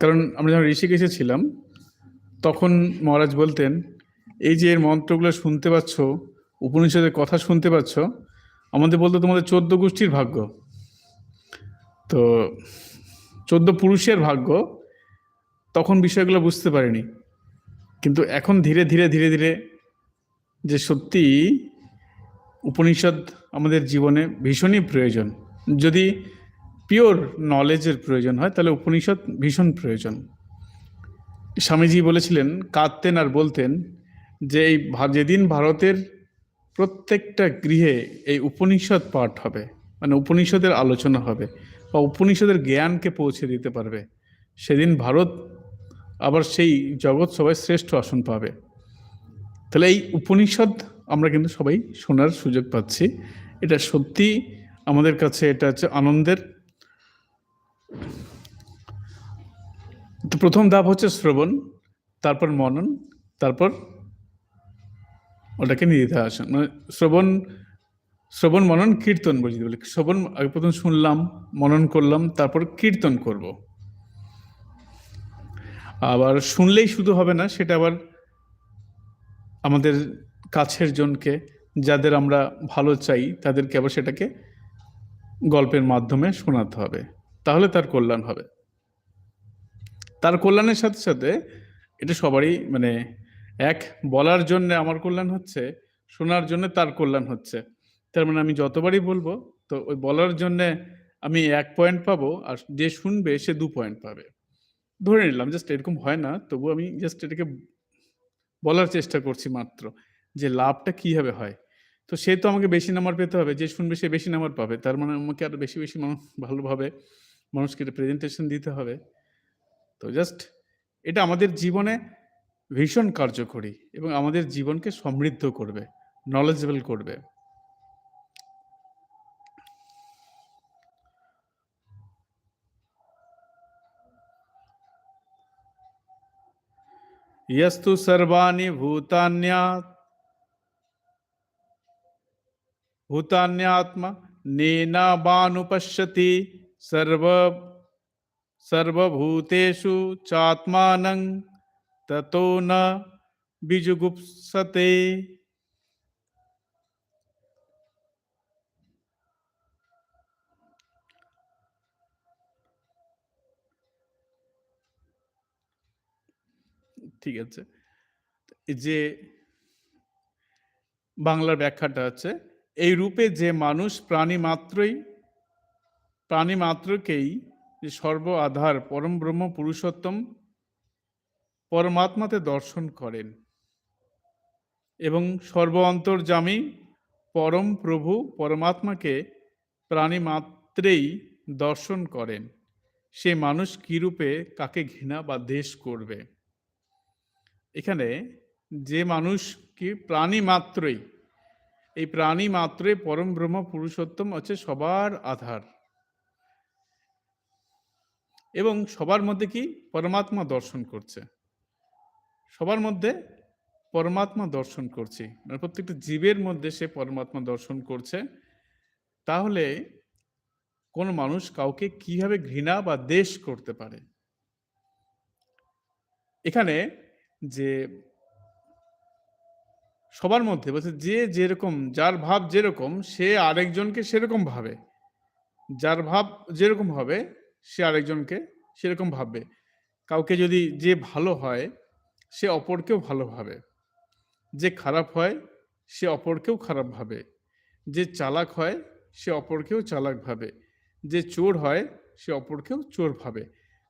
কারণ আমরা যখন ঋষিকেশে ছিলাম, তখন মহারাজ বলতেন, এই যে এর মন্ত্রগুলো শুনতে পাচ্ছ, উপনিষদের কথা শুনতে পাচ্ছ, আমাদের বলতো তোমাদের চোদ্দ গোষ্ঠীর ভাগ্য। তো চোদ্দ পুরুষের ভাগ্য, তখন বিষয়গুলো বুঝতে পারিনি। কিন্তু এখন ধীরে ধীরে ধীরে ধীরে যে সত্যি উপনিষদ আমাদের জীবনে ভীষণই প্রয়োজন। যদি পিওর নলেজের প্রয়োজন হয়, তাহলে উপনিষদ ভীষণ প্রয়োজন। স্বামীজি বলেছিলেন, কাঁদতেন আর বলতেন যে এই যেদিন ভারতের প্রত্যেকটা গৃহে এই উপনিষদ পাঠ হবে মানে উপনিষদের আলোচনা হবে, বা উপনিষদের জ্ঞানকে পৌঁছে দিতে পারবে, সেদিন ভারত আবার সেই জগৎ সবাই শ্রেষ্ঠ আসন পাবে। তাহলে এই উপনিষদ আমরা কিন্তু সবাই শোনার সুযোগ পাচ্ছি। এটা সত্যি আমাদের কাছে, এটা হচ্ছে আনন্দের তো প্রথম ধাপ হচ্ছে শ্রবণ, তারপর মনন, তারপর ওটাকে নিতে আসেন মানে শ্রবণ শ্রবণ, মনন, কীর্তন বুঝতে বলি শ্রবণ আগে প্রথম শুনলাম, মনন করলাম, তারপর কীর্তন করব। আবার শুনলেই শুধু হবে না, সেটা আবার আমাদের কাছের জনকে, যাদের আমরা ভালো চাই, তাদেরকে আবার সেটাকে গল্পের মাধ্যমে শোনাতে হবে। তাহলে তার কল্যাণ হবে। তার কল্যাণের সাথে সাথে এটা সবারই মানে এক, বলার জন্য আমার কল্যাণ হচ্ছে, শোনার জন্য তার কল্যাণ হচ্ছে। তার মানে আমি যতবারই বলব, তো ওই বলার জন্য আমি এক পয়েন্ট পাবো আর যে শুনবে সে দু পয়েন্ট পাবে। ধরে নিলাম জাস্ট এরকম হয় না তবু আমি জাস্ট এটাকে বলার চেষ্টা করছি মাত্র যে লাভটা কীভাবে হয়। তো সে তো আমাকে বেশি নাম্বার পেতে হবে, যে শুনবে সে বেশি নাম্বার পাবে, তার মানে আমাকে আরও বেশি বেশি মানুষ ভালোভাবে মানুষকে প্রেজেন্টেশন দিতে হবে তো জাস্ট এটা আমাদের জীবনে ভীষণ কার্যকরী এবং আমাদের জীবনকে সমৃদ্ধ করবে নলেজেবল করবে यस्तु सर्वाणि भूतान्यात् भूतान्यात्मा नेनाबानुपश्यति सर्व सर्वभूतेषु चात्मानं ततो न बिजुगुप्सते ঠিক আছে এই যে বাংলার ব্যাখ্যাটা আছে এই রূপে যে মানুষ প্রাণী মাত্রই প্রাণী মাত্রকেই যে সর্ব আধার, পরম ব্রহ্ম পুরুষোত্তম পরমাত্মাতে দর্শন করেন এবং সর্ব অন্তর্যামী পরম প্রভু পরমাত্মাকে প্রাণী মাত্রেই দর্শন করেন। সে মানুষ কিরূপে কাকে ঘৃণা বা দেশ করবে? এখানে যে মানুষ কি প্রাণী মাত্রই এই প্রাণী মাত্রই পরম ব্রহ্ম পুরুষোত্তম হচ্ছে সবার আধার। এবং সবার মধ্যে কি? পরমাত্মা দর্শন করছে। সবার মধ্যে পরমাত্মা দর্শন করছি। মানে প্রত্যেকটা জীবের মধ্যে সে পরমাত্মা দর্শন করছে। তাহলে কোন মানুষ কাউকে কীভাবে ঘৃণা বা দেশ করতে পারে? এখানে যে সবার মধ্যে বলছে যে যেরকম, যার ভাব যেরকম, সে আরেকজনকে সেরকম ভাবে। যার ভাব যেরকম হবে সে আরেকজনকে সেরকম ভাববে। কাউকে যদি যে ভালো হয়, সে অপরকেও ভালো ভাবে। যে খারাপ হয়, সে অপরকেও খারাপ ভাবে। যে চালাক হয়, সে অপরকেও চালাক ভাবে। যে চোর হয়, সে অপরকেও চোর ভাবে।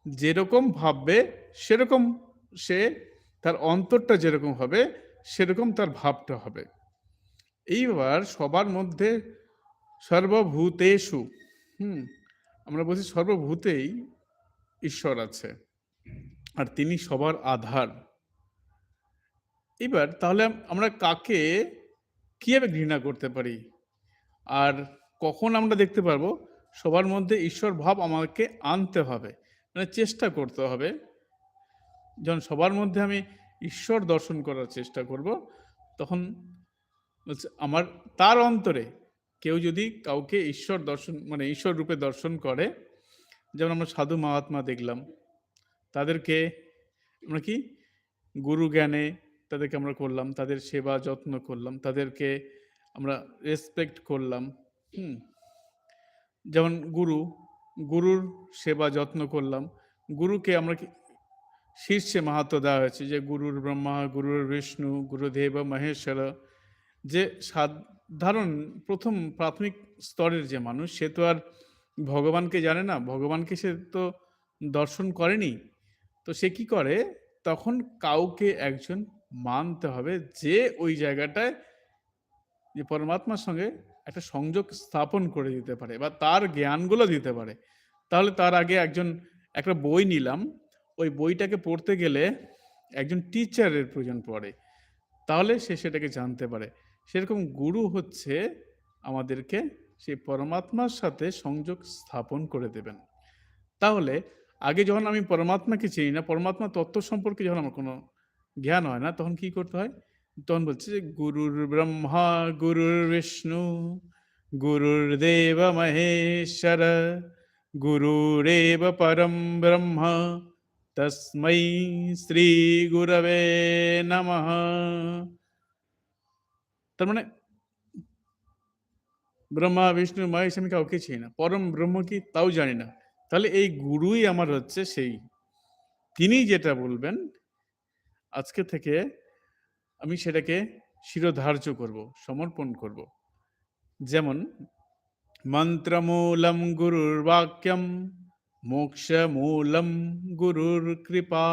যেরকম ভাববে, সেরকম সে তার অন্তরটা যেরকম হবে, সেরকম তার ভাবটা হবে। এইবার সবার মধ্যে সর্বভূতেষু, হুম আমরা বলছি সর্বভূতেই ঈশ্বর আছে, আর তিনি সবার আধার। এবার তাহলে আমরা কাকে কীভাবে ঘৃণা করতে পারি? আর কখন আমরা দেখতে পারব? সবার মধ্যে ঈশ্বর ভাব আমাকে আনতে হবে মানে চেষ্টা করতে হবে। যখন সবার মধ্যে আমি ঈশ্বর দর্শন করার চেষ্টা করব, তখন আমার তার অন্তরে কেউ যদি কাউকে ঈশ্বর দর্শন মানে ঈশ্বর রূপে দর্শন করে, যেমন আমরা সাধু মহাত্মা দেখলাম, তাদেরকে আমরা কি? গুরু জ্ঞানে তাদেরকে আমরা করলাম, তাদের সেবা যত্ন করলাম, তাদেরকে আমরা রেসপেক্ট করলাম, হুম? যেমন গুরু, গুরুর সেবা যত্ন করলাম, গুরুকে আমরা কি? শীর্ষে মাহাত্ম দেওয়া হয়েছে যে, গুরুর ব্রহ্মা, গুরুর বিষ্ণু, গুরুদেব, মহেশ্বর, যে সাধারণ প্রথম প্রাথমিক স্তরের যে মানুষ, সে তো আর ভগবানকে জানে না। ভগবানকে সে তো দর্শন করেনি। তো সে কি করে? তখন কাউকে একজন মানতে হবে যে ওই জায়গাটায় যে পরমাত্মার সঙ্গে একটা সংযোগ স্থাপন করে দিতে পারে বা তার জ্ঞানগুলো দিতে পারে। তাহলে তার আগে একজন, একটা বই নিলাম। ওই বইটাকে পড়তে গেলে একজন টিচারের প্রয়োজন পড়ে। তাহলে সে সেটাকে জানতে পারে। সেরকম গুরু হচ্ছে আমাদেরকে সেই পরমাত্মার সাথে সংযোগ স্থাপন করে দেবেন। তাহলে আগে যখন আমি পরমাত্মাকে চিনি না পরমাত্মা তত্ত্ব সম্পর্কে যখন আমার কোনো জ্ঞান হয় না, তখন কি করতে হয়? তখন বলছে যে, গুরুর ব্রহ্মা, গুরুর বিষ্ণু, গুরুর দেব মহেশ্বর, গুরুরেব পরম ব্রহ্ম তস্मै শ্রী গুরবে নমঃ। তার মানে ব্রহ্মা, বিষ্ণু মহেশ আমি কাউকে চিনি না। পরম ব্রহ্ম কি তাও জানি না। তাহলে এই গুরুই আমার হচ্ছে সেই। তিনি যেটা বলবেন, আজকে থেকে আমি সেটাকে শিরোধার্য করব, সমর্পণ করব। যেমন, মন্ত্রমূলম গুরুর বাক্যম মোক্ষমূলম গুরুর কৃপা।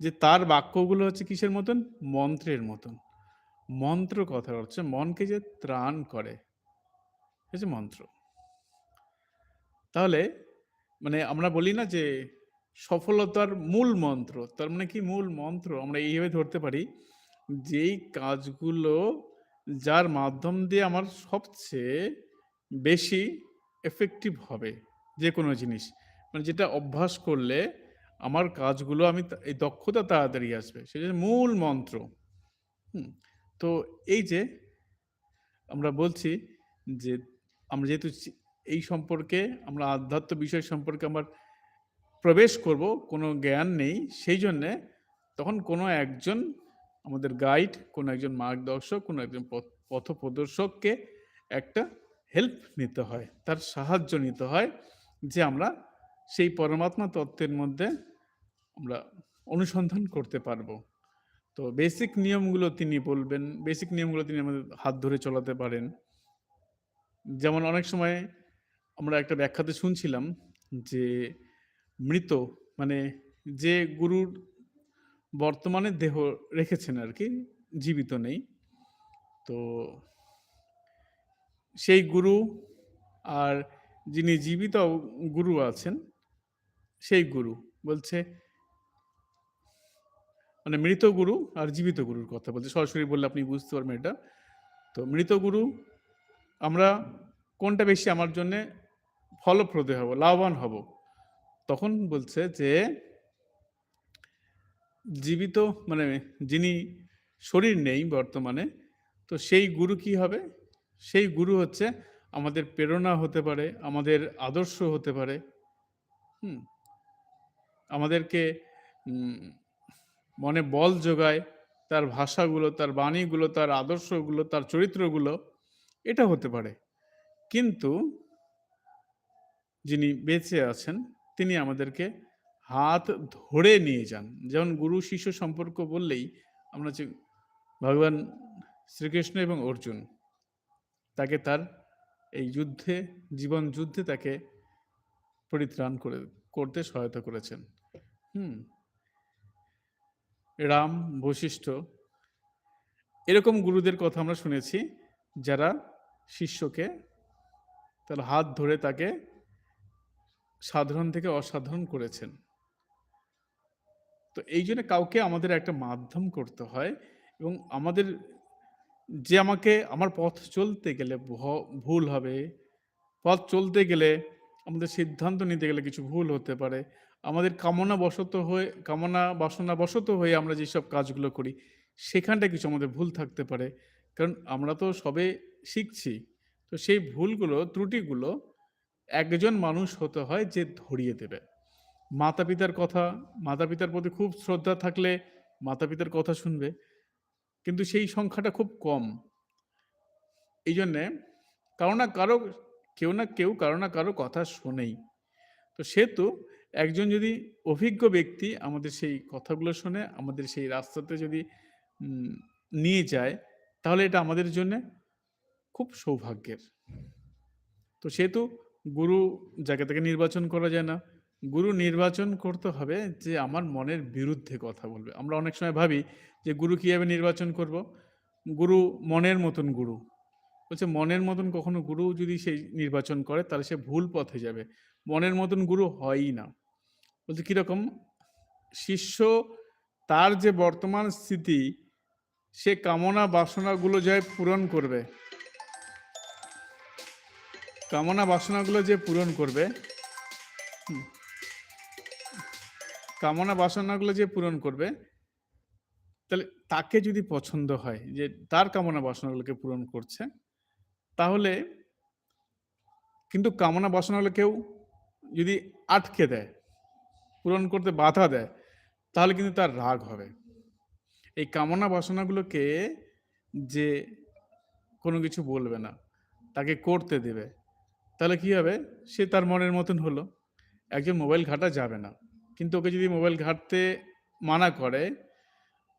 যে তার বাক্যগুলো হচ্ছে কিসের মতন? মন্ত্রের মতন। মন্ত্র কথা হচ্ছে মনকে যে ত্রাণ করে। হচ্ছে মন্ত্র। তাহলে মানে আমরা বলি না যে সফলতার মূল মন্ত্র, তার মানে কি মূল মন্ত্র? আমরা এইভাবে ধরতে পারি, যেই কাজগুলো যার মাধ্যম দিয়ে আমার সবচেয়ে বেশি এফেক্টিভ হবে যে কোনো জিনিস। মানে যেটা অভ্যাস করলে আমার কাজগুলো আমি এই দক্ষতা তাড়াতাড়ি আসবে। সেটা মূল মন্ত্র। হুম, তো এই যে আমরা বলছি যে আমরা যেহেতু এই সম্পর্কে আমরা আধ্যাত্ম বিষয় সম্পর্কে আমার প্রবেশ করব, কোনো জ্ঞান নেই, সেই জন্যে তখন কোনো একজন আমাদের গাইড, কোনো একজন মার্গদর্শক, কোনো একজন পথ- পথপ্রদর্শককে একটা হেল্প নিতে হয়, তার সাহায্য নিতে হয় যে আমরা সেই পরমাত্মা তত্ত্বের মধ্যে আমরা অনুসন্ধান করতে পারব। তো বেসিক নিয়মগুলো তিনি বলবেন বেসিক নিয়মগুলো তিনি আমাদের হাত ধরে চলাতে পারেন। যেমন অনেক সময় আমরা একটা ব্যাখ্যাতে শুনছিলাম যে মৃত মানে যে গুরুর বর্তমানে দেহ রেখেছেন আর কি, জীবিত নেই, তো সেই গুরু আর যিনি জীবিত গুরু আছেন, সেই গুরু বলছে মানে মৃত গুরু আর জীবিত গুরুর কথা বলছে। সরাসরি বললে আপনি বুঝতে পারবেন এটা। তো মৃত গুরু, আমরা কোনটা বেশি আমার জন্য ফলপ্রদ হব, লাভবান হব? তখন বলছে যে, জীবিত মানে যিনি শরীর নেই বর্তমানে, তো সেই গুরু কি হবে? সেই গুরু হচ্ছে আমাদের প্রেরণা হতে পারে, আমাদের আদর্শ হতে পারে। হুম, আমাদেরকে মনে বল যোগায়, তার ভাষাগুলো, তার বাণীগুলো, তার আদর্শগুলো, তার চরিত্রগুলো, এটা হতে পারে। কিন্তু যিনি বেঁচে আছেন, তিনি আমাদেরকে হাত ধরে নিয়ে যান। যেমন গুরু শিষ্য সম্পর্ক বললেই আমরা যে ভগবান শ্রীকৃষ্ণ এবং অর্জুন, তাকে তার এই যুদ্ধে, জীবন যুদ্ধে তাকে পরিত্রাণ করে, করতে সহায়তা করেছেন। হুম। রাম বশিষ্ঠ। এরকম গুরুদের কথা আমরা শুনেছি, যারা শিষ্যকে তার হাত ধরে তাকে সাধারণ থেকে অসাধারণ করেছেন। তো এই জন্য কাউকে আমাদের একটা মাধ্যম করতে হয় এবং আমাদের যে আমাকে, আমার পথ চলতে গেলে ভুল হবে, পথ চলতে গেলে আমাদের সিদ্ধান্ত নিতে গেলে কিছু ভুল হতে পারে। আমাদের কামনা বশত হয়ে, কামনা বাসনা বশত হয়ে আমরা যেসব কাজগুলো করি সেখানটা কিছু আমাদের ভুল থাকতে পারে। কারণ আমরা তো সবে শিখছি। তো সেই ভুলগুলো, ত্রুটিগুলো একজন মানুষ হতে হয় যে ধরিয়ে দেবে। মাতা পিতার কথা মাতা পিতার প্রতি খুব শ্রদ্ধা থাকলে মাতা পিতার কথা শুনবে। কিন্তু সেই সংখ্যাটা খুব কম। এই জন্যে কারও না কারও, কেউ না কেউ কারও না কারও কথা শোনেই। তো সেহেতু একজন যদি অভিজ্ঞ ব্যক্তি আমাদের সেই কথাগুলো শুনে, আমাদের সেই রাস্তাতে যদি নিয়ে যায়, তাহলে এটা আমাদের জন্য খুব সৌভাগ্যের। তো সেহেতু গুরু যাকে তাকে নির্বাচন করা যায় না, গুরু নির্বাচন করতে হবে যে আমার মনের বিরুদ্ধে কথা বলবে। আমরা অনেক সময় ভাবি যে গুরু কীভাবে নির্বাচন করব? গুরু মনের মতন গুরু। বলছে, মনের মতন কখনো গুরু যদি সেই নির্বাচন করে, তাহলে সে ভুল পথে যাবে। মনের মতন গুরু হয়ই না। বলছে কীরকম শিষ্য তার যে বর্তমান স্থিতি, সে কামনা বাসনাগুলো যায় পূরণ করবে, কামনা বাসনাগুলো যে পূরণ করবে কামনা বাসনাগুলো যে পূরণ করবে, তাহলে তাকে যদি পছন্দ হয়, যে তার কামনা বাসনাগুলোকে পূরণ করছে, তাহলে কিন্তু কামনা বাসনাগুলো কেউ যদি আটকে দেয় পূরণ করতে বাধা দেয়, তাহলে কিন্তু তার রাগ হবে। এই কামনা বাসনাগুলোকে যে কোনো কিছু বলবে না, তাকে করতে দেবে, তাহলে কি হবে? সে তার মনের মতন হলো, একজন মোবাইল ঘাটা যাবে না। কিন্তু ওকে যদি মোবাইল ঘাটতে মানা করে,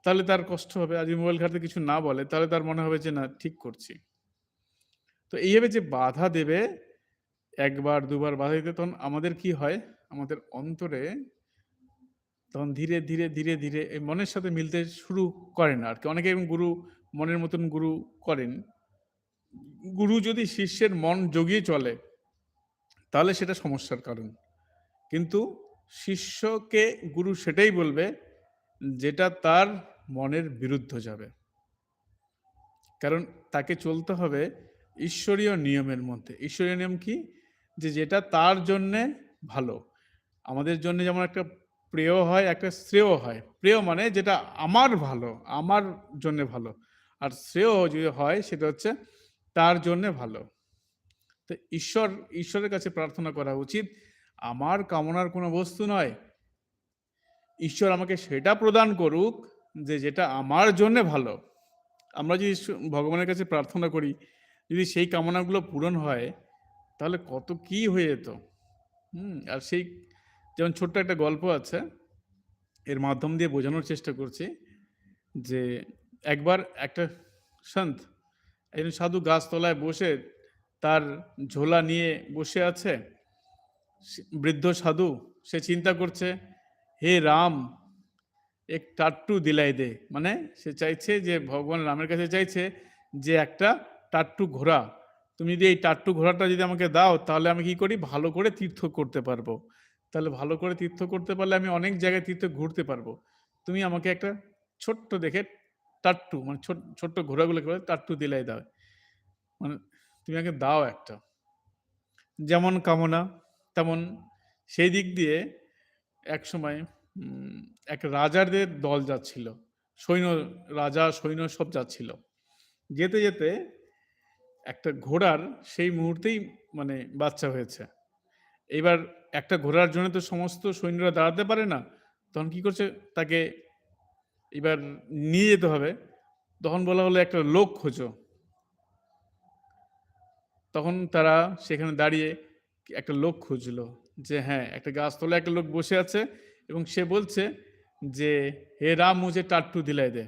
তাহলে তার কষ্ট হবে। আর যদি মোবাইল ঘাটতে কিছু না বলে, তাহলে তার মনে হবে যে, না, ঠিক করছি। তো এইভাবে যে বাধা দেবে, একবার, দুবার বাধা দিতে তখন আমাদের কি হয়? আমাদের অন্তরে তখন ধীরে ধীরে ধীরে ধীরে এই মনের সাথে মিলতে শুরু করেন আর কি। অনেকে গুরু, মনের মতন গুরু করেন। গুরু যদি শিষ্যের মন জগিয়ে চলে, তাহলে সেটা সমস্যার কারণ। কিন্তু শিষ্যকে গুরু সেটাই বলবে, যেটা তার মনের বিরুদ্ধ যাবে। কারণ তাকে চলতে হবে ঈশ্বরীয় নিয়মের মধ্যে। ঈশ্বরীয় নিয়ম কি? যে যেটা তার জন্যে ভালো। আমাদের জন্য যেমন একটা প্রিয় হয়, একটা শ্রেয় হয়। প্রিয় মানে যেটা আমার ভালো, আমার জন্য ভালো। আর শ্রেয় যদি হয় সেটা হচ্ছে তার জন্য ভালো। তো ঈশ্বর, ঈশ্বরের কাছে প্রার্থনা করা উচিত, আমার কামনার কোনো বস্তু নয়। ঈশ্বর আমাকে সেটা প্রদান করুক যে যেটা আমার জন্য ভালো। আমরা যদি ভগবানের কাছে প্রার্থনা করি, যদি সেই কামনাগুলো পূরণ হয়, তাহলে কত কি হয়ে যেত। হুম, আর সেই যেমন ছোট্ট একটা গল্প আছে, এর মাধ্যম দিয়ে বোঝানোর চেষ্টা করছি যে একবার একটা সন্ত, একজন সাধু গাছতলায় বসে তার ঝোলা নিয়ে বসে আছে বৃদ্ধ সাধু, সে চিন্তা করছে, হে রাম, এক টাট্টু দিলাই দে। মানে সে চাইছে যে ভগবান রামের কাছে চাইছে যে একটা টাট্টু ঘোড়া, তুমি যদি এই টাট্টু ঘোড়াটা যদি আমাকে দাও, তাহলে আমি কি করি? ভালো করে তীর্থ করতে পারব। তাহলে ভালো করে তীর্থ করতে পারলে আমি অনেক জায়গায় তীর্থ ঘুরতে পারব। তুমি আমাকে একটা ছোট্ট দেখে টাট্টু মানে ছোট, ছোট্ট ঘোড়াগুলোকে বলে টাট্টু দিলাই দাও। মানে তুমি আমাকে দাও একটা। যেমন কামনা, তেমন সেই দিক দিয়ে এক সময় এক রাজাদের দল যাচ্ছিল। সৈন্য রাজা, সৈন্য সব যাচ্ছিল। যেতে যেতে একটা ঘোড়ার সেই মুহূর্তেই মানে বাচ্চা হয়েছে। এবার একটা ঘোড়ার জন্য তো সমস্ত সৈন্যরা দাঁড়াতে পারে না, তখন কি করছে? তাকে এবার নিয়ে যেতে হবে। তখন বলা হলো, একটা লোক খোঁজো। তখন তারা সেখানে দাঁড়িয়ে একটা লোক খুঁজলো যে হ্যাঁ একটা গাছতলায় একটা লোক বসে আছে। এবং সে বলছে যে, হে রাম, মুঝে টাট্টু দিলাই দে।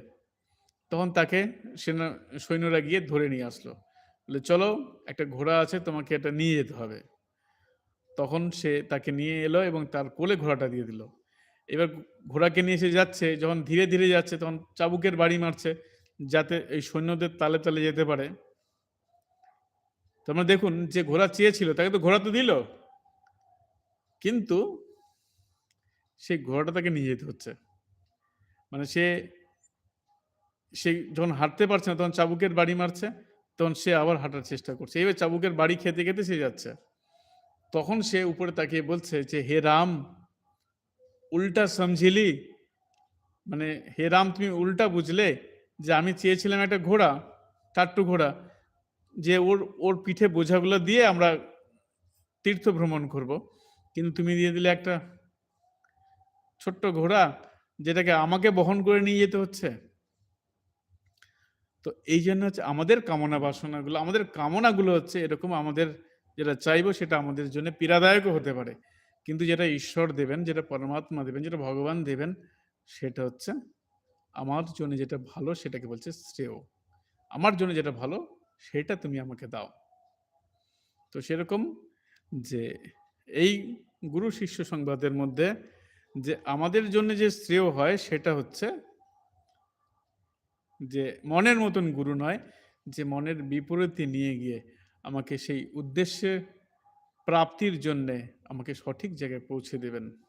তখন তাকে সেনা, সৈন্যরা গিয়ে ধরে নিয়ে আসলো। বলে, চলো, একটা ঘোড়া আছে, তোমাকে এটা নিয়ে যেতে হবে। তখন সে তাকে নিয়ে এলো এবং তার কোলে ঘোড়াটা দিয়ে দিল। এবার ঘোড়াকে নিয়ে এসে যাচ্ছে, যখন ধীরে ধীরে যাচ্ছে তখন চাবুকের বাড়ি মারছে যাতে এই সৈন্যদের তালে তালে যেতে পারে। তোমরা দেখুন যে ঘোড়া চেয়েছিল, তাকে তো ঘোড়া তো দিল। কিন্তু সেই ঘোড়াটা তাকে নিয়ে যেতে হচ্ছে। মানে সে সে যখন হাঁটতে পারছে না তখন চাবুকের বাড়ি মারছে, তখন সে আবার হাঁটার চেষ্টা করছে। এইভাবে চাবুকের বাড়ি খেতে খেতে সে যাচ্ছে। তখন সে উপরে তাকিয়ে বলছে যে, হে রাম, উল্টা সমঝিলি? মানে হে রাম, তুমি উল্টা বুঝলে যে আমি চেয়েছিলাম একটা ঘোড়া টাট্টু ঘোড়া, যে ওর ওর পিঠে বোঝাগুলো দিয়ে আমরা তীর্থ ভ্রমণ করব, কিন্তু তুমি দিয়ে দিলে একটা ছোট্ট ঘোড়া যেটাকে আমাকে বহন করে নিয়ে যেতে হচ্ছে? তো এই জন্য হচ্ছে আমাদের কামনা বাসনাগুলো, আমাদের কামনাগুলো হচ্ছে এরকম আমাদের যেটা চাইব সেটা আমাদের জন্য পীড়াদায়কও হতে পারে। কিন্তু যেটা ঈশ্বর দেবেন, যেটা পরমাত্মা দেবেন, যেটা ভগবান দেবেন, সেটা হচ্ছে আমার জন্য যেটা ভালো সেটাকে বলছে শ্রেয়। আমার জন্য যেটা ভালো সেটা তুমি আমাকে দাও। তো সেরকম যে এই গুরু শিষ্য সংবাদের মধ্যে যে আমাদের জন্য যে শ্রেয় হয় সেটা হচ্ছে যে মনের মতন গুরু নয়, যে মনের বিপরীতে নিয়ে গিয়ে আমাকে সেই উদ্দেশ্যে প্রাপ্তির জন্যে আমাকে সঠিক জায়গায় পৌঁছে দেবেন।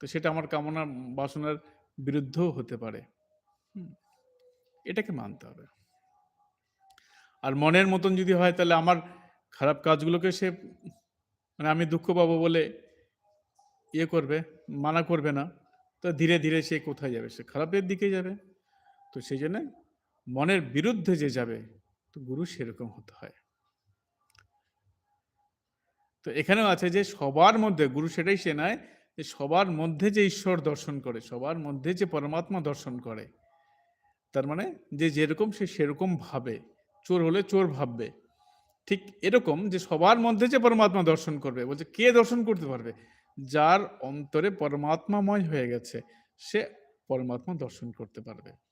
তো সেটা আমার কামনা বাসনার বিরুদ্ধও হতে পারে। এটাকে মানতে হবে। আর মনের মতন যদি হয় তাহলে আমার খারাপ কাজগুলোকে সে মানে আমি দুঃখ পাবো বলে ইয়ে করবে, মানা করবে না, তো ধীরে ধীরে সে কোথায় যাবে? সে খারাপের দিকে যাবে। তো সেই জন্য মনের বিরুদ্ধে যে যাবে তো গুরু সেরকম হতে হয়। তো এখানেও আছে যে সবার মধ্যে, গুরু সেটাই সে নয় যে সবার মধ্যে যে ঈশ্বর দর্শন করে, সবার মধ্যে যে পরমাত্মা দর্শন করে, তার মানে যে যেরকম সে সেরকম ভাবে, চোর হলে চোর ভাববে। ঠিক এরকম যে সবার মধ্যে যে পরমাত্মা দর্শন করবে, বলছে কে দর্শন করতে পারবে? যার অন্তরে পরমাত্মাময় হয়ে গেছে, সে পরমাত্মা দর্শন করতে পারবে।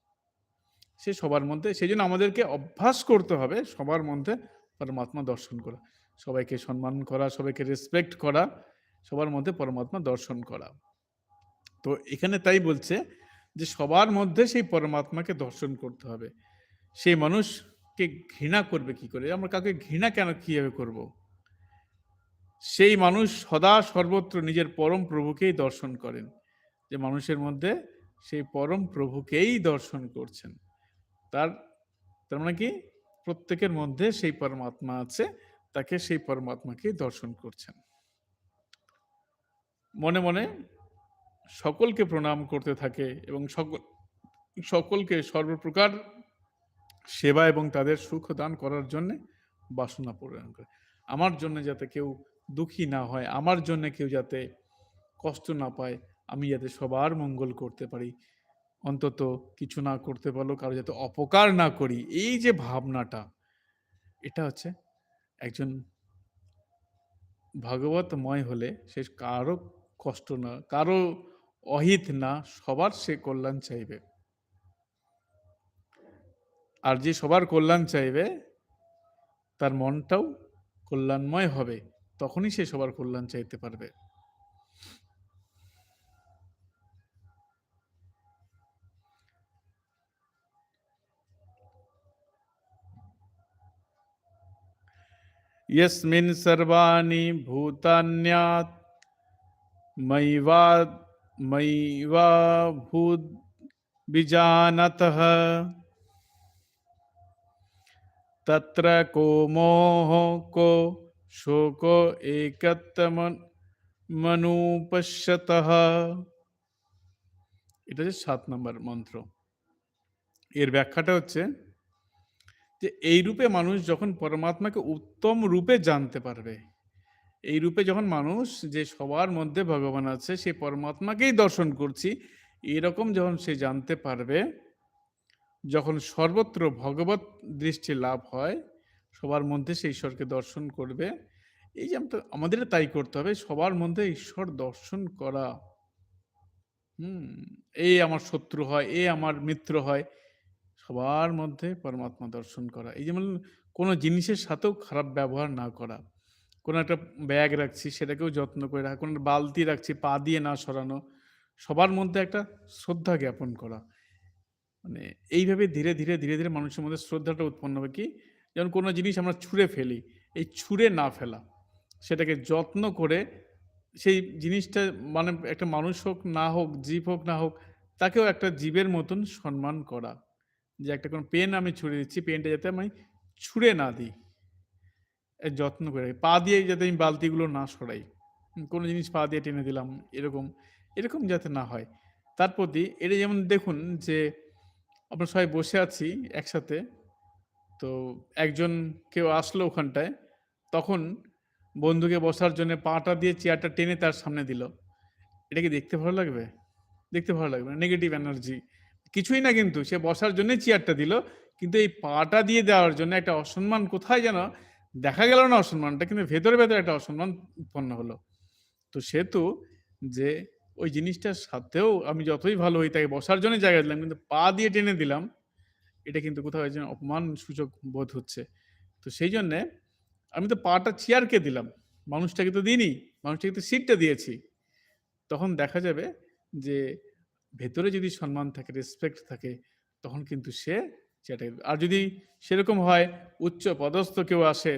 সে সবার মধ্যে, সেই জন্য আমাদেরকে অভ্যাস করতে হবে সবার মধ্যে পরমাত্মা দর্শন করা। সবাইকে সম্মান করা, সবাইকে রেসপেক্ট করা, সবার মধ্যে পরমাত্মা দর্শন করা। তো এখানে তাই বলছে যে সবার মধ্যে সেই পরমাত্মাকে দর্শন করতে হবে। সেই মানুষকে ঘৃণা করবে কি করে? আমরা কাউকে ঘৃণা কেন কীভাবে করব? সেই মানুষ সদা সর্বত্র নিজের পরম প্রভুকেই দর্শন করেন। যে মানুষের মধ্যে সেই পরম প্রভুকেই দর্শন করছেন। তার তার মানে কি? প্রত্যেকের মধ্যে সেই পরমাত্মা আছে, তাকে সেই পরমাত্মাকেই দর্শন করছেন। মনে মনে সকলকে প্রণাম করতে থাকে এবং সকল, সকলকে সর্বপ্রকার সেবা এবং তাদের সুখ দান করার জন্য বাসনা পূরণ করে। আমার জন্য যাতে কেউ দুঃখী না হয়, আমার জন্য কেউ যাতে কষ্ট না পায়, আমি যাতে সবার মঙ্গল করতে পারি। অন্তত কিছু না করতে পারল কারও যাতে অপকার না করি, এই যে ভাবনাটা, এটা হচ্ছে একজন ভাগবতময় হলে সে কারও কষ্ট না, কারও অহিত না, সবার সে কল্যাণ চাইবে। আর যে সবার কল্যাণ চাইবে, তার মনটাও কল্যাণময় হবে, তখনই সে সবার কল্যাণ চাইতে পারবে। यस्मिन् सर्वाणि भूतान्यात् मयिवा मयिवा भूत बीजानतः तत्र को मोह को शोको একত্তমনুপশ্যতঃ এটা হচ্ছে সাত নম্বর মন্ত্র এর ব্যাখ্যাটা হচ্ছে যে এই রূপে মানুষ যখন পরমাত্মাকে উত্তম রূপে জানতে পারবে, এই রূপে যখন মানুষ যে সবার মধ্যে ভগবান আছে সেই পরমাত্মাকেই দর্শন করছি, এরকম যখন সে জানতে পারবে, যখন সর্বত্র ভগবত দৃষ্টি লাভ হয়, সবার মধ্যে সেই ঈশ্বরকে দর্শন করবে, এই যে আমাদের তাই করতে হবে, সবার মধ্যে ঈশ্বর দর্শন করা। হুম এই আমার শত্রু হয়, এ আমার মিত্র হয় সবার মধ্যে পরমাত্মা দর্শন করা। এই যেমন কোনো জিনিসের সাথেও খারাপ ব্যবহার না করা। কোনো একটা ব্যাগ রাখছি, সেটাকেও যত্ন করে রাখা, কোনো বালতি রাখছি, পা দিয়ে না সরানো, সবার মধ্যে একটা শ্রদ্ধা জ্ঞাপন করা। মানে এইভাবে ধীরে ধীরে ধীরে ধীরে মানুষের মধ্যে শ্রদ্ধাটা উৎপন্ন হবে কি? যেমন কোনো জিনিস আমরা ছুঁড়ে ফেলি, এই ছুঁড়ে না ফেলা, সেটাকে যত্ন করে সেই জিনিসটা মানে একটা মানুষ হোক, না হোক, জীব হোক, না হোক, তাকেও একটা জীবের মতন সম্মান করা। যে একটা কোনো পেন আমি ছুঁড়ে দিচ্ছি, পেনটা যাতে আমি ছুঁড়ে না দিই। যত্ন করে পা দিয়ে যাতে আমি বালতিগুলো না সরাই। কোনো জিনিস পা দিয়ে টেনে দিলাম, এরকম এরকম যাতে না হয়। তার প্রতি এটা যেমন দেখুন যে, আমরা সবাই বসে আছি একসাথে, তো একজন কেউ আসলো ওখানটায়, তখন বন্ধুকে বসার জন্য পাটা দিয়ে চেয়ারটা টেনে তার সামনে দিল। এটা কি দেখতে ভালো লাগবে? দেখতে ভালো লাগবে নেগেটিভ এনার্জি কিছুই না কিন্তু, সে বসার জন্য চেয়ারটা দিল। কিন্তু এই পাটা দিয়ে দেওয়ার জন্য একটা অসম্মান কোথায় যেন দেখা গেল না অসম্মানটা, কিন্তু ভেতরে ভেতরে একটা অসম্মান উৎপন্ন হলো। তো সেহেতু যে ওই জিনিসটার সাথেও আমি যতই ভালো হই তাকে বসার জন্য জায়গা দিলাম, কিন্তু পা দিয়ে টেনে দিলাম, এটা কিন্তু কোথাও যেন অপমান সূচক বোধ হচ্ছে। তো সেই জন্যে আমি তো পাটা চেয়ারকে দিলাম। মানুষটাকে তো দিইনি, মানুষটাকে তো সিটটা দিয়েছি। তখন দেখা যাবে যে ভেতরে যদি সম্মান থাকে রেসপেক্ট থাকে, তখন কিন্তু সে চেয়ারটা আর যদি সেরকম হয়, উচ্চ পদস্থ কেউ আসে,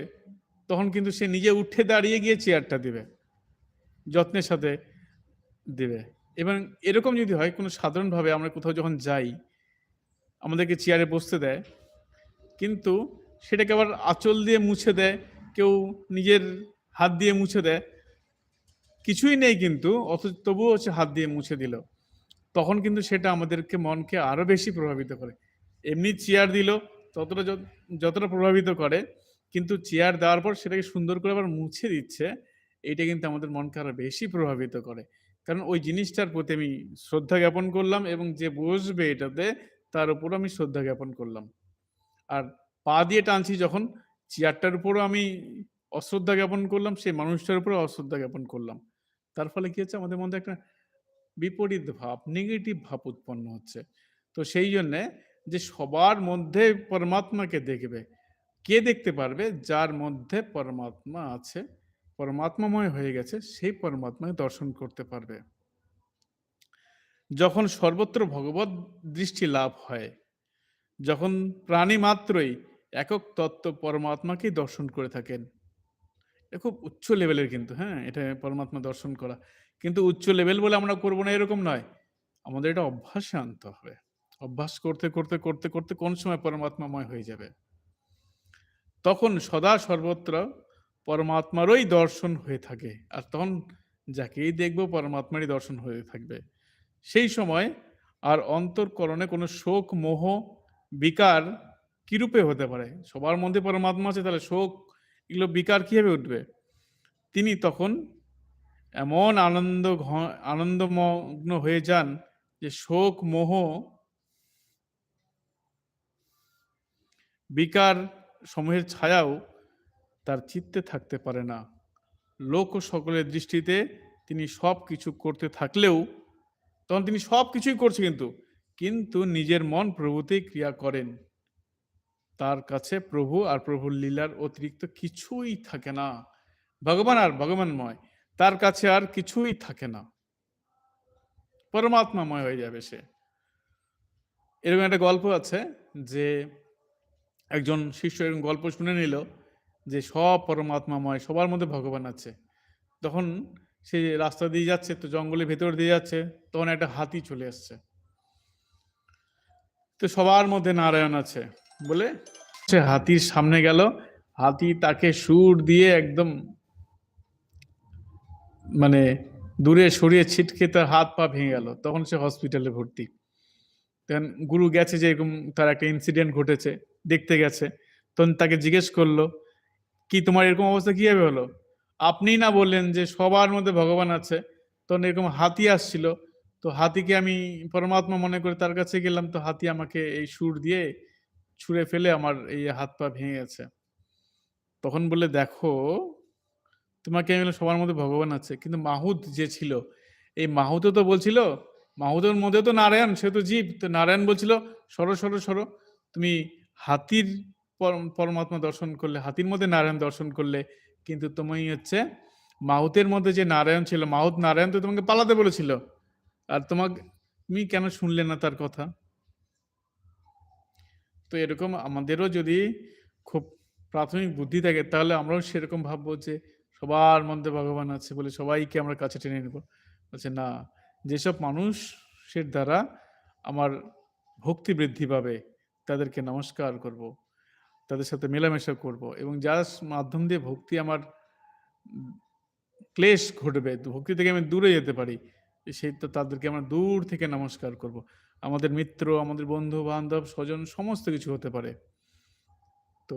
তখন কিন্তু সে নিজে উঠে দাঁড়িয়ে গিয়ে চেয়ারটা দিবে, যত্নের সাথে দেবে। এবং এরকম যদি হয়, কোনো সাধারণভাবে আমরা কোথাও যখন যাই, আমাদেরকে চেয়ারে বসতে দেয়, কিন্তু সেটাকে আবার আঁচল দিয়ে মুছে দেয়, কেউ নিজের হাত দিয়ে মুছে দেয়, কিছুই নেই কিন্তু, অথচ তবুও হচ্ছে হাত দিয়ে মুছে দিল। তখন কিন্তু সেটা আমাদেরকে মনকে আরও বেশি প্রভাবিত করে। এমনি চেয়ার দিল, ততটা যত- যতটা প্রভাবিত করে, কিন্তু চেয়ার দেওয়ার পর সেটাকে সুন্দর করে আবার মুছে দিচ্ছে, এটা কিন্তু আমাদের মনকে আরও বেশি প্রভাবিত করে। কারণ ওই জিনিসটার প্রতি আমি শ্রদ্ধা জ্ঞাপন করলাম এবং যে বসবে এটাতে, তার উপর আমি শ্রদ্ধা জ্ঞাপন করলাম। আর পা দিয়ে টানছি যখন, চেয়ারটার উপরও আমি অশ্রদ্ধা জ্ঞাপন করলাম, সেই মানুষটার উপরে অশ্রদ্ধা জ্ঞাপন করলাম। তার ফলে কি হচ্ছে, আমাদের মধ্যে একটা বিপরীত ভাব নেগেটিভ ভাব উৎপন্ন হচ্ছে। তো সেই জন্যে যে সবার মধ্যে পরমাত্মাকে দেখবে, কে দেখতে পারবে? যার মধ্যে পরমাত্মা আছে, পরমাত্মাময় হয়ে গেছে, সেই পরমাত্মাকে দর্শন করতে পারবে। যখন সর্বত্র ভগবত দৃষ্টি লাভ হয়, যখন প্রাণী মাত্রই একক তত্ত্ব পরমাত্মাকেই দর্শন করে থাকেন খুব উচ্চ লেভেলের কিন্তু হ্যাঁ? এটা পরমাত্মা দর্শন করা। কিন্তু উচ্চ লেভেল বলে আমরা করব না, এরকম নয়। আমাদের এটা অভ্যাসে আনতে হবে। অভ্যাস করতে করতে করতে করতে কোন সময় পরমাত্মাময় হয়ে যাবে? তখন সদা সর্বত্র পরমাত্মারই দর্শন হয়ে থাকে। আর তখন যাকেই দেখব পরমাত্মারই দর্শন হয়ে থাকবে। সেই সময় আর অন্তর্করণে কোনো শোক, মোহ, বিকার কিরূপে হতে পারে? সবার মধ্যে পরমাত্মা আছে, তাহলে শোক, এগুলো বিকার কীভাবে উঠবে? তিনি তখন এমন আনন্দ আনন্দমগ্ন হয়ে যান যে শোক মোহ বিকার সমূহের ছায়াও তার চিত্তে থাকতে পারে না। লোক সকলের দৃষ্টিতে তিনি সব কিছু করতে থাকলেও, তখন তিনি সব কিছুই করছে কিন্তু কিন্তু নিজের মন প্রভুতেই ক্রিয়া করেন। তার কাছে প্রভু আর প্রভুর লীলার অতিরিক্ত কিছুই থাকে না। ভগবান আর ভগবানময় তার কাছে আর কিছুই থাকে না। পরমাত্মাময় হয়ে যাবে সে। এরকম একটা গল্প আছে যে একজন শিষ্য এরকম গল্প শুনে নিল যে সব পরমাত্মাময়, সবার মধ্যে ভগবান আছে। তখন সে রাস্তা দিয়ে যাচ্ছে, তো জঙ্গলের ভেতর দিয়ে যাচ্ছে, তখন একটা হাতি চলে আসছে। তো সবার মধ্যে নারায়ণ আছে। বলে সে হাতির সামনে গেল, হাতি তাকে সুর দিয়ে একদম মানে দূরে সরিয়ে ছিটকে তার হাত পা ভেঙে গেল। তখন সে হসপিটালে ভর্তি। তখন গুরু গেছে যে এরকম তার একটা ইনসিডেন্ট ঘটেছে, দেখতে গেছে। তখন তাকে জিজ্ঞেস করল, কি তোমার এরকম অবস্থা কীভাবে হলো? আপনি না বললেন যে সবার মধ্যে ভগবান আছে। তখন এরকম হাতি আসছিল। তো হাতিকে আমি পরমাত্মা মনে করে তার কাছে গেলাম। তো হাতি আমাকে এই সুর দিয়ে ছুঁড়ে ফেলে আমার এই হাত পা ভেঙে গেছে। তখন বলে দেখো তোমাকে আমি সবার মধ্যে ভগবান আছে, কিন্তু মাহুদ যে ছিল, এই মাহুদও তো বলছিল মাহুদের মধ্যে তো নারায়ণ, সে তো জীব, তো নারায়ণ বলছিল, সরো সরো সরো, তুমি হাতির পরম- পরমাত্মা দর্শন করলে, হাতির মধ্যে নারায়ণ দর্শন করলে, কিন্তু তুমি হচ্ছে মাহুতের মধ্যে যে নারায়ণ ছিল, মাহুত নারায়ণ তো তোমাকে পালাতে বলেছিল, আর তোমাকে, তুমি কেন শুনলে না তার কথা? তো এরকম আমাদেরও যদি খুব প্রাথমিক বুদ্ধি থাকে, তাহলে আমরাও সেরকম ভাববো যে সবার মধ্যে ভগবান আছে বলে সবাইকে আমরা কাছে টেনে নেব। বলছে, না, যেসব মানুষের দ্বারা আমার ভক্তি বৃদ্ধি পাবে, তাদেরকে নমস্কার করব, তাদের সাথে মেলামেশা করব এবং যার মাধ্যম দিয়ে ভক্তি আমার ক্লেশ ঘটবে, ভক্তি থেকে আমি দূরে যেতে পারি সেই তো তাদেরকে আমরা দূর থেকে নমস্কার করব। আমাদের মিত্র, আমাদের বন্ধু বান্ধব স্বজন, সমস্ত কিছু হতে পারে। তো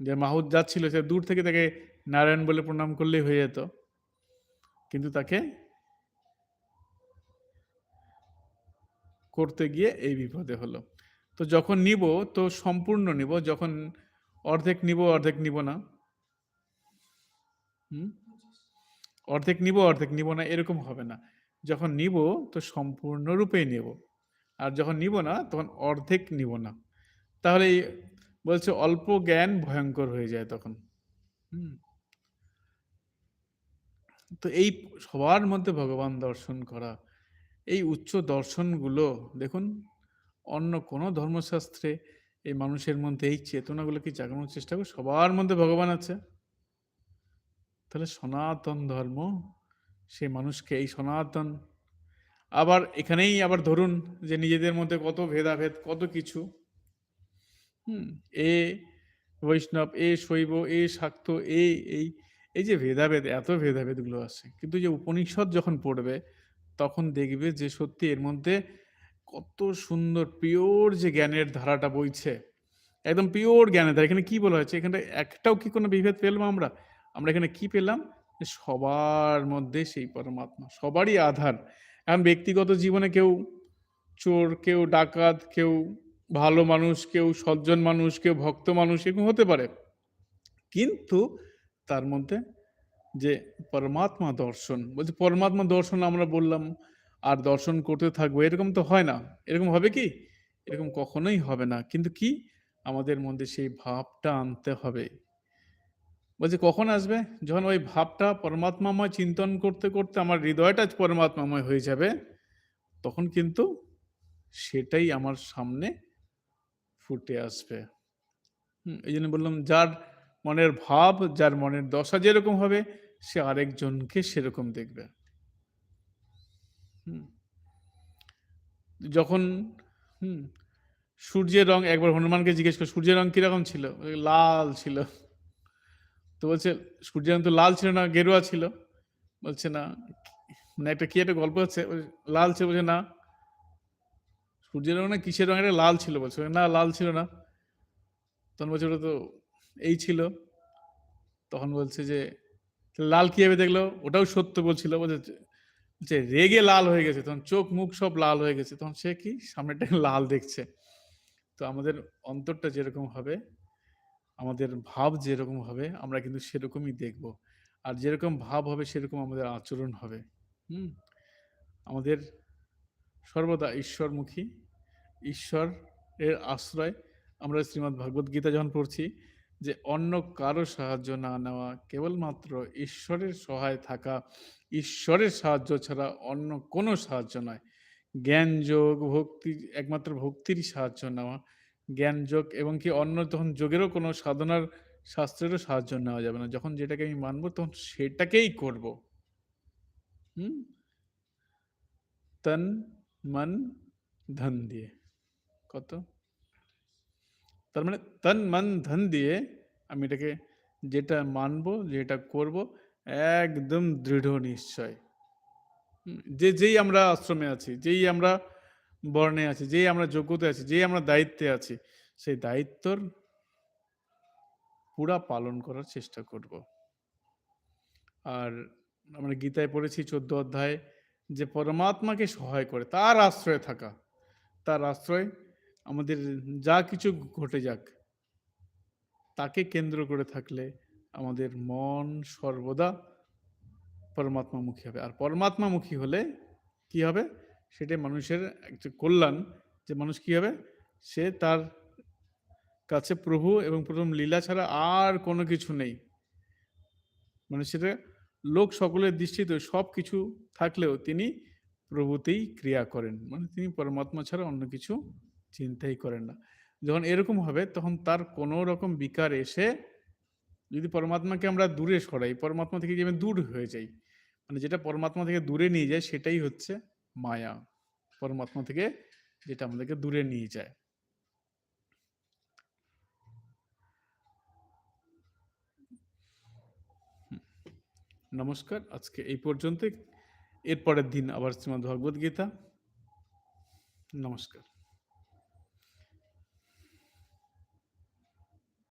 যে মাহুদ যাচ্ছিল, সে দূর থেকে তাকে নারায়ণ বলে প্রণাম করলেই হয়ে যেত। কিন্তু তাকে করতে গিয়ে এই বিপদে হলো। তো যখন নিব, তো সম্পূর্ণ নিব, যখন অর্ধেক নিব অর্ধেক নিব না। হুম? অর্ধেক নিব অর্ধেক নিব না, এরকম হবে না। যখন নিব, তো সম্পূর্ণরূপেই নেব। আর যখন নিব না, তখন অর্ধেক নিব না। তাহলে বলছে অল্প জ্ঞান ভয়ঙ্কর হয়ে যায় তখন। হুম। তো এই সবার মধ্যে ভগবান দর্শন করা এই উচ্চ দর্শনগুলো দেখুন অন্য কোনো ধর্মশাস্ত্রে এই মানুষের মধ্যে এই চেতনাগুলো কি জাগানোর চেষ্টা করে? সবার মধ্যে ভগবান আছে। তাহলে সনাতন ধর্ম সে মানুষকে এই সনাতন আবার এখানেই আবার ধরুন যে নিজেদের মধ্যে কত ভেদাভেদ কত কিছু হুম, এ বৈষ্ণব, এ শৈব, এ শাক্ত এই এই এই যে ভেদাভেদ, এত ভেদাভেদগুলো আছে। কিন্তু যে উপনিষদ যখন পড়বে, তখন দেখবে যে সত্যি এর মধ্যে কত সুন্দর পিওর যে জ্ঞানের ধারাটা বইছে, একদম পিওর জ্ঞানের ধারা। এখানে কি বলা হয়েছে? এখানে একটাও কি কোনো বিভেদ পেলাম আমরা? আমরা এখানে কি পেলাম? সবার মধ্যে সেই পরমাত্মা, সবারই আধার। এখন ব্যক্তিগত জীবনে কেউ চোর, কেউ ডাকাত, কেউ ভালো মানুষ কেউ, সজ্জন মানুষ কেউ, ভক্ত মানুষ এরকম হতে পারে। কিন্তু তার মধ্যে যে পরমাত্মা দর্শন, বলছে পরমাত্মা দর্শন আমরা বললাম, আর দর্শন করতে থাকব, এরকম তো হয় না। এরকম হবে কি? এরকম কখনোই হবে না। কিন্তু কি? আমাদের মধ্যে সেই ভাবটা আনতে হবে। বলছে কখন আসবে? যখন ওই ভাবটা পরমাত্মাময় চিন্তন করতে করতে আমার হৃদয়টা পরমাত্মাময় হয়ে যাবে, তখন কিন্তু সেটাই আমার সামনে ফুটে আসবে। এই জন্য বললাম যার মনের ভাব যার মনের দশা যেরকম হবে সে আরেকজনকে সেরকম দেখবে। যখন হুম সূর্যের রং একবার হনুমানকে জিজ্ঞেস করে সূর্যের রং কীরকম ছিল? লাল ছিল। তো বলছে সূর্যের রং তো লাল ছিল না গেরুয়া ছিল। বলছে না মানে একটা কি একটা গল্প বলছে, লাল ছিল। বলছে না সূর্যের রং না কিসের রং লাল ছিল বলছে। না, লাল ছিল না। তখন বলছে ওটা তো এই ছিল। তখন বলছে যে লাল কীভাবে দেখল? ওটাও সত্য বলছিল। বলছে যে রেগে লাল হয়ে গেছে। তখন চোখ মুখ সব লাল হয়ে গেছে। তখন সে কি? সামনেটা লাল দেখছে। তো আমাদের অন্তরটা যেরকম হবে, আমাদের ভাব যেরকম হবে, আমরা কিন্তু সেরকমই দেখব। আর যেরকম ভাব হবে, সেরকম আমাদের আচরণ হবে। হুম? আমাদের সর্বদা ঈশ্বরমুখী। ঈশ্বর এর আশ্রয়। আমরা শ্রীমদ্ ভাগবত গীতা যখন পড়ছি, যে অন্য কারও সাহায্য না নেওয়া, কেবলমাত্র ঈশ্বরের সহায় থাকা, ঈশ্বরের সাহায্য ছাড়া অন্য কোনো সাহায্য নয়। জ্ঞান যোগ, ভক্তি, একমাত্র ভক্তিরই সাহায্য নেওয়া। জ্ঞান যোগ এবং কি অন্য তখন যোগেরও কোনো সাধনার, শাস্ত্রেরও সাহায্য নেওয়া যাবে না। যখন যেটাকে আমি মানব, তখন সেটাকেই করব। হুম? তন, মন, ধন দিয়ে। কত? তার মানে তন মন ধন দিয়ে আমি এটাকে যেটা মানবো, যেটা করব, একদম দৃঢ় নিশ্চয়। যে যেই আমরা আশ্রমে আছি, যেই আমরা বর্ণে আছি, যেই আমরা যোগ্যতা আছি, যেই আমরা দায়িত্বে আছি, সেই দায়িত্বর পুরা পালন করার চেষ্টা করব। আর আমরা গীতায় পড়েছি চোদ্দ অধ্যায় যে পরমাত্মাকে সহায় করে, তার আশ্রয়ে থাকা, তার আশ্রয় আমাদের যা কিছু ঘটে যাক, তাকে কেন্দ্র করে থাকলে আমাদের মন সর্বদা পরমাত্মামুখী হবে। আর পরমাত্মামুখী হলে কি হবে? সেটাই মানুষের একটা কল্যাণ। যে মানুষ কি হবে? সে তার কাছে প্রভু এবং প্রথম লীলা ছাড়া আর কোনো কিছু নেই। মানে সেটা লোক সকলের দৃষ্টিতে সব কিছু থাকলেও তিনি প্রভুতেই ক্রিয়া করেন। মানে তিনি পরমাত্মা ছাড়া অন্য কিছু চিন্তাই করেন না। যখন এরকম হবে, তখন তার কোনো রকম বিকার এসে যদি পরমাত্মাকে আমরা দূরে সরাই, পরমাত্মা থেকে আমি দূর হয়ে যাই মানে যেটা পরমাত্মা থেকে দূরে নিয়ে যায়, সেটাই হচ্ছে মায়া। পরমাত্মা থেকে যেটা আমাদেরকে দূরে নিয়ে যায়। নমস্কার। আজকে এই পর্যন্ত এরপরের দিন আবার শ্রীমদ্ ভগবদ গীতা। নমস্কার।